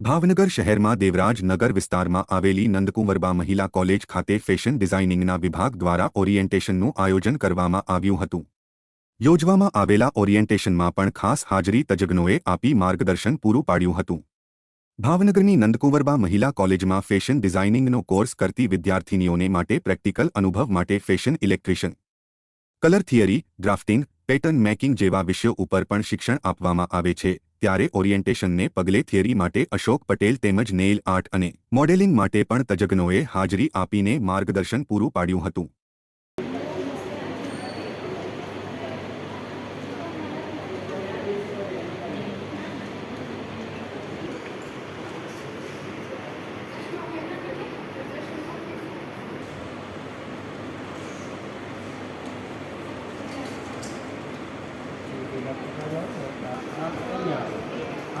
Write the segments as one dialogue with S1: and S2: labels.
S1: ભાવનગર શહેરમાં દેવરાજ નગર વિસ્તારમાં આવેલી નંદકુંવરબા મહિલા કોલેજ ખાતે ફેશન ડિઝાઇનિંગના વિભાગ દ્વારા ઓરિએન્ટેશનનું આયોજન કરવામાં આવ્યું હતું. યોજવામાં આવેલા ઓરિએન્ટેશનમાં પણ ખાસ હાજરી તજજ્ઞોએ આપી માર્ગદર્શન પૂરું પાડ્યું હતું. ભાવનગરની નંદકુંવરબા મહિલા કોલેજમાં ફેશન ડિઝાઇનિંગનો કોર્સ કરતી વિદ્યાર્થિનીઓને માટે પ્રેક્ટિકલ અનુભવ માટે fashion illustration, colour theory, drafting, pattern making જેવા વિષયો ઉપર પણ શિક્ષણ આપવામાં આવે છે. ત્યારે ઓરિએન્ટેશનને પગલે થિયરી માટે અશોક પટેલ તેમજ નેઇલ આર્ટ અને મોડેલિંગ માટે પણ તજજ્ઞોએ હાજરી આપીને માર્ગદર્શન પૂરું પાડ્યું હતું.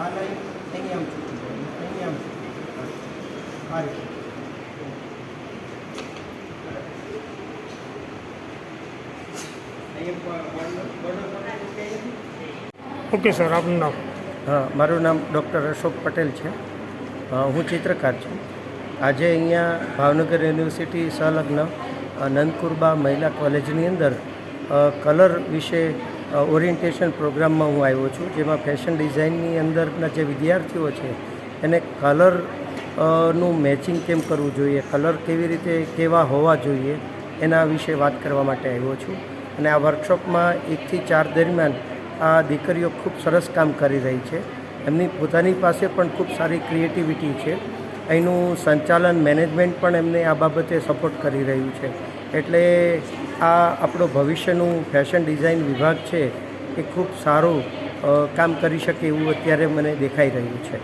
S2: આ લાઈન અહીં આ રીતે
S3: ઓકે, સર, આપનું નામ?
S2: હા મારું નામ ડૉક્ટર અશોક પટેલ છે. હું ચિત્રકાર છું. આજે અહીંયા ભાવનગર યુનિવર્સિટી સંલગ્ન નંદકુરબા મહિલા કોલેજની અંદર કલર વિશે ઓરિએન્ટેશન પ્રોગ્રામમાં હું આવ્યો છું, જેમાં ફેશન ડિઝાઇનની અંદરના જે વિદ્યાર્થીઓ છે, એને કલરનું મેચિંગ કેમ કરવું જોઈએ કલર કેવી રીતે કેવા હોવા જોઈએ, એના વિશે વાત કરવા માટે આવ્યો છું. અને આ વર્કશોપમાં એકથી ચાર દરમિયાન આ દીકરીઓ ખૂબ સરસ કામ કરી રહી છે. એમની પોતાની પાસે પણ ખૂબ સારી ક્રિએટિવિટી છે. અહીંનું સંચાલન મેનેજમેન્ટ પણ એમને આ બાબતે સપોર્ટ કરી રહ્યું છે. એટલે આ આપણો ભવિષ્યનું ફેશન ડિઝાઇન વિભાગ છે એ ખૂબ સારું કામ કરી શકે એવું અત્યારે મને દેખાઈ રહ્યું છે.